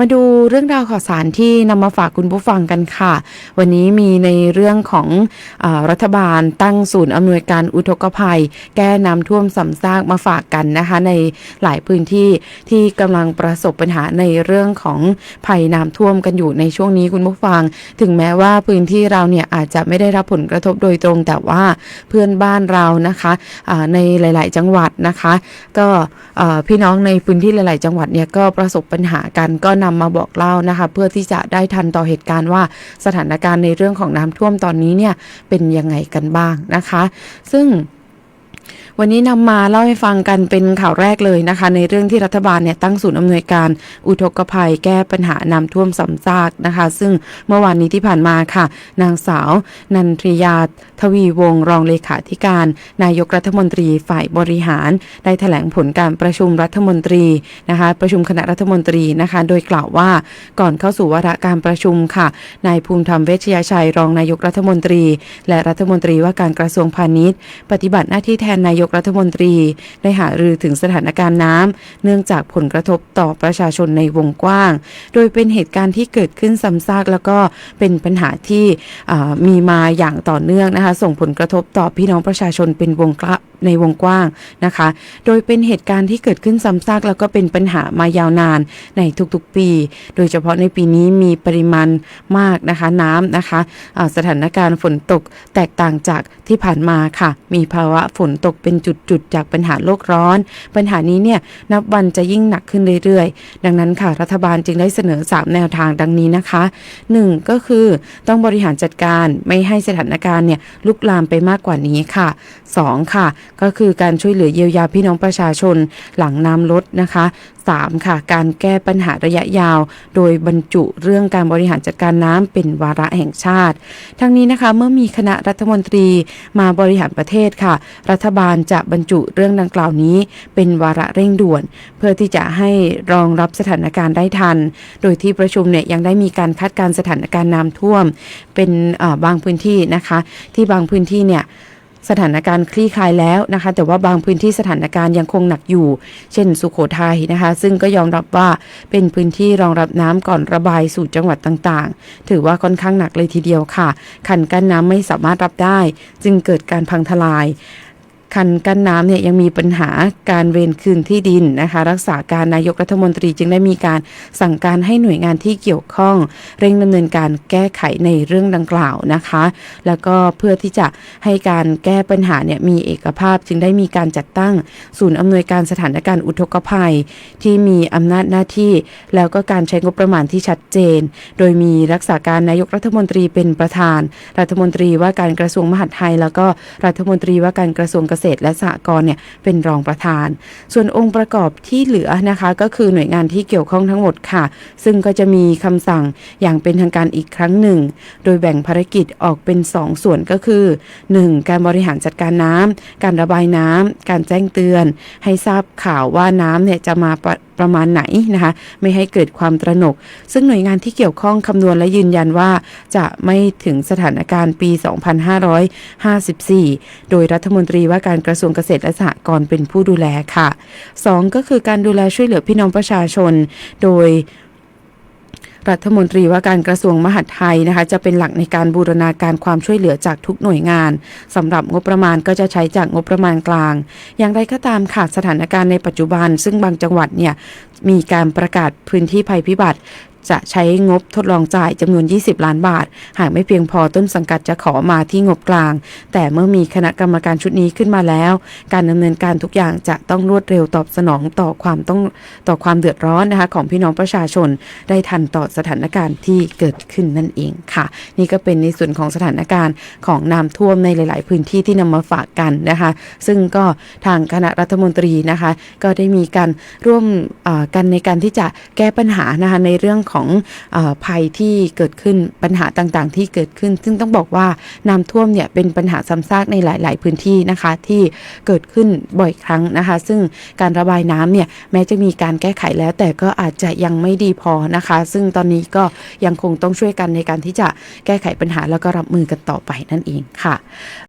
มาดูเรื่องราวข่าวสารที่นำมาฝากคุณผู้ฟังกันค่ะ วันนี้มีในเรื่องของอรัฐบาลตั้งศูนย์อำนวยการอุทกภัย แก้น้ำท่วมสำซากมาฝากกันนะคะ ในหลายพื้นที่ที่กำลังประสบปัญหาในเรื่องของภัยน้ำท่วมกันอยู่ในช่วงนี้คุณผู้ฟัง ถึงแม้ว่าพื้นที่เราเนี่ยอาจจะไม่ได้รับผลกระทบโดยตรงแต่ว่าเพื่อนบ้านเรานะคะในหลาย ๆ จังหวัดนะคะ ก็พี่น้องในพื้นที่หลาย ๆ จังหวัดเนี่ยก็ประสบปัญหากันก็นำมาบอกเล่านะคะ เพื่อที่จะได้ทันต่อเหตุการณ์ว่าสถานการณ์ในเรื่องของน้ำท่วมตอนนี้เนี่ยเป็นยังไงกันบ้างนะคะ ซึ่ง วันนี้นำมาเล่าให้ฟังกันเป็นข่าวแรกเลยนะคะ ในเรื่องที่รัฐบาลเนี่ยตั้งศูนย์อำนวยการอุทกภัยแก้ปัญหาน้ำท่วมสำซากนะคะ ซึ่งเมื่อวานนี้ที่ผ่านมาค่ะ นางสาว นันทริยาทวีวงศรองเลขาธิการ นายกรัฐมนตรีฝ่ายบริหาร ได้แถลงผลการประชุมรัฐมนตรีนะคะ ประชุมคณะรัฐมนตรีนะคะ โดยกล่าวว่าก่อนเข้าสู่วาระการประชุมค่ะนายภูมิธรรมเวชยชัยรองนายกรัฐมนตรี และรัฐมนตรีว่าการกระทรวงพาณิชย์ ปฏิบัติหน้าที่แทนนายกรัฐมนตรีได้หารือถึงสถานการณ์น้ำเนื่องจากผลกระทบต่อประชาชนในวงกว้าง โดยเป็นเหตุการณ์ที่เกิดขึ้นซ้ำซากแล้วก็เป็นปัญหาที่มีมาอย่างต่อเนื่องนะคะส่งผลกระทบต่อพี่น้องประชาชนเป็นวงกละ ในวงกว้างนะคะ โดยเป็นเหตุการณ์ที่เกิดขึ้นซ้ำซากแล้วก็เป็นปัญหามายาวนานในทุกๆปี โดยเฉพาะในปีนี้มีปริมาณมากนะคะน้ำนะคะสถานการณ์ฝนตกแตกต่างจากที่ผ่านมาค่ะ มีภาวะฝนตกเป็นจุดๆ จากปัญหาโลกร้อน ปัญหานี้เนี่ยนับวันจะยิ่งหนักขึ้นเรื่อยๆ ดังนั้นค่ะรัฐบาลจึงได้เสนอ 3 แนวทางดังนี้นะคะ 1. ก็คือต้องบริหารจัดการไม่ให้สถานการณ์เนี่ยลุกลามไปมากกว่านี้ค่ะ 2. ค่ะก็คือการช่วยเหลือเยียวยาพี่น้องประชาชนหลังน้ำลดนะคะ 3. ค่ะ การแก้ปัญหาระยะยาว โดยบรรจุเรื่องการบริหารจัดการน้ำเป็นวาระแห่งชาติ ทั้งนี้นะคะเมื่อมีคณะรัฐมนตรีมาบริหารประเทศค่ะ รัฐบาลจะบรรจุเรื่องดังกล่าวนี้ เป็นวาระเร่งด่วน เพื่อที่จะให้รองรับสถานการณ์ได้ทัน โดยที่ประชุมเนี่ยยังได้มีการคาดการสถานการณ์น้ำท่วม เป็นบางพื้นที่นะคะ ที่บางพื้นที่เนี่ย สถานการณ์คลี่คลายแล้วนะคะ แต่ว่าบางพื้นที่สถานการณ์ยังคงหนักอยู่ เช่นสุโขทัยนะคะ ซึ่งก็ยอมรับว่าเป็นพื้นที่รองรับน้ำก่อนระบายสู่จังหวัดต่างๆ ถือว่าค่อนข้างหนักเลยทีเดียวค่ะ ขันกั้นน้ำไม่สามารถรับได้ จึงเกิดการพังทลาย คันกั้นน้ำเนี่ยยังมีปัญหาการเวรคืนที่ดินนะคะ รักษาการนายกรัฐมนตรีจึงได้มีการสั่งการให้หน่วยงานที่เกี่ยวข้อง เร่งดำเนินการแก้ไขในเรื่องดังกล่าวนะคะ แล้วก็เพื่อที่จะให้การแก้ปัญหาเนี่ยมีเอกภาพจึงได้มีการจัดตั้ง ศูนย์อำนวยการสถานการณ์อุทกภัย ที่มีอำนาจหน้าที่ แล้วก็การใช้งบประมาณที่ชัดเจน โดยมีรักษาการนายกรัฐมนตรีเป็นประธาน รัฐมนตรีว่าการกระทรวงมหาดไทย แล้วก็รัฐมนตรีว่าการกระทรวงเกษตรและสหกรณ์เนี่ยเป็นรองประธาน ส่วนองค์ประกอบที่เหลือนะคะก็คือหน่วยงานที่เกี่ยวข้องทั้งหมดค่ะ ซึ่งก็จะมีคำสั่งอย่างเป็นทางการอีกครั้งหนึ่ง โดยแบ่งภารกิจออกเป็น 2 ส่วนก็คือ 1. การบริหารจัดการน้ำการระบายน้ำการแจ้งเตือน ให้ทราบข่าวว่าน้ำเนี่ยจะมา ประมาณไหนนะคะไม่ให้เกิดความตระหนก ซึ่งหน่วยงานที่เกี่ยวข้องคำนวณและยืนยันว่าจะไม่ถึงสถานการณ์ปี 2554 โดยรัฐมนตรีว่าการกระทรวงเกษตรและสหกรณ์เป็นผู้ดูแลค่ะ 2 ก็คือการดูแลช่วยเหลือพี่น้องประชาชน โดย รัฐมนตรีว่าการกระทรวงมหาดไทยนะคะจะเป็นหลักในการบูรณาการความช่วยเหลือจากทุกหน่วยงานสำหรับงบประมาณก็จะใช้จากงบประมาณกลาง อย่างไรก็ตามค่ะสถานการณ์ในปัจจุบัน ซึ่งบางจังหวัดเนี่ยมีการประกาศพื้นที่ภัยพิบัติ จะใช้งบทดลองจ่ายจำนวน 20 ล้านบาท หากไม่เพียงพอต้นสังกัดจะขอมาที่งบกลาง แต่เมื่อมีคณะกรรมการชุดนี้ขึ้นมาแล้ว การดำเนินการทุกอย่างจะต้องรวดเร็วตอบสนองต่อความต้องต่อความเดือดร้อนนะคะของพี่น้องประชาชน ได้ทันต่อสถานการณ์ที่เกิดขึ้นนั่นเองค่ะ นี่ก็เป็นในส่วนของสถานการณ์ของน้ำท่วมในหลาย ๆ พื้นที่ที่นำมาฝากกันนะคะ ซึ่งก็ทางคณะรัฐมนตรีนะคะ ก็ได้มีการร่วมกันในการที่จะแก้ปัญหานะคะในเรื่องของอาภัยที่เกิดขึ้นปัญหาต่างๆ ที่เกิดขึ้น ซึ่งต้องบอกว่าน้ำท่วมเนี่ยเป็นปัญหาซ้ำซากในหลาย ๆ พื้นที่นะคะที่เกิดขึ้นบ่อยครั้งนะคะ ซึ่งการระบายน้ำเนี่ยแม้จะมีการแก้ไขแล้ว แต่ก็อาจจะยังไม่ดีพอนะคะ ซึ่งตอนนี้ก็ยังคงต้องช่วยกันในการที่จะแก้ไขปัญหาแล้วก็รับมือกันต่อไปนั่นเองค่ะ